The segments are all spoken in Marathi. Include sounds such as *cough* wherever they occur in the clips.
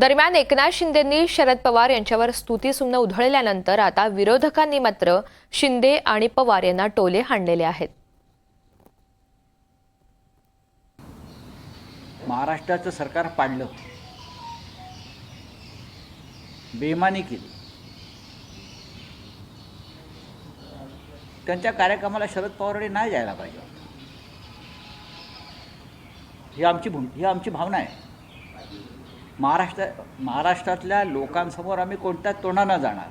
दरम्यान एकनाथ शिंदेंनी शरद पवार यांच्यावर स्तुतीसुमनं उधळल्यानंतर आता विरोधकांनी मात्र शिंदे आणि पवार यांना टोले हाणलेले आहेत. महाराष्ट्राचं सरकार पाडलं. बेमानी केली. त्यांच्या कार्यक्रमाला शरद पवारांनी नाही जायला पाहिजे ही आमची भूम ही आमची भावना आहे. महाराष्ट्र महाराष्ट्रातल्या लोकांसमोर आम्ही कोणत्या तोंडानं जाणार?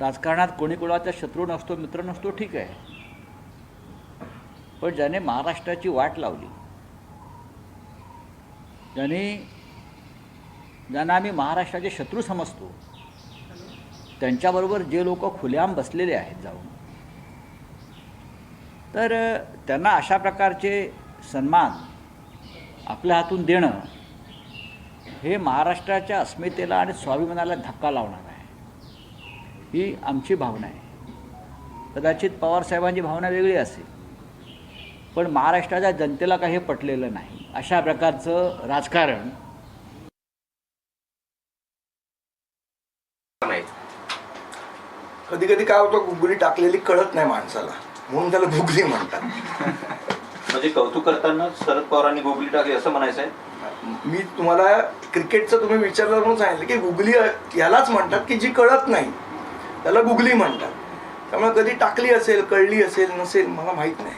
राजकारणात कोणी कोणाचा शत्रू नसतो मित्र नसतो ठीक आहे. पण ज्याने महाराष्ट्राची वाट लावली ज्याने ज्यांना आम्ही महाराष्ट्राचे शत्रू समजतो त्यांच्याबरोबर जे लोक खुलेआम बसलेले आहेत जाऊन तर त्यांना अशा प्रकारचे सन्मान आपल्या हातून देणं हे महाराष्ट्राच्या अस्मितेला आणि स्वाभिमानाला धक्का लावणार आहे ही आमची भावना आहे. कदाचित पवारसाहेबांची भावना वेगळी असेल. पण महाराष्ट्राच्या जनतेला काही हे पटलेलं नाही. अशा प्रकारचं राजकारण कधी कधी काय होतं गुगली टाकलेली कळत नाही माणसाला. म्हणून त्याला गुगली म्हणतात. *laughs* म्हणजे कौतुक करताना शरद पवारांनी गोगली टाकली असं म्हणायचं आहे मी तुम्हाला क्रिकेटचं तुम्ही विचारलं म्हणून सांगितलं की गुगली यालाच म्हणतात की जी कळत नाही त्याला गुगली म्हणतात. त्यामुळे कधी टाकली असेल कळली असेल नसेल मला माहीत नाही.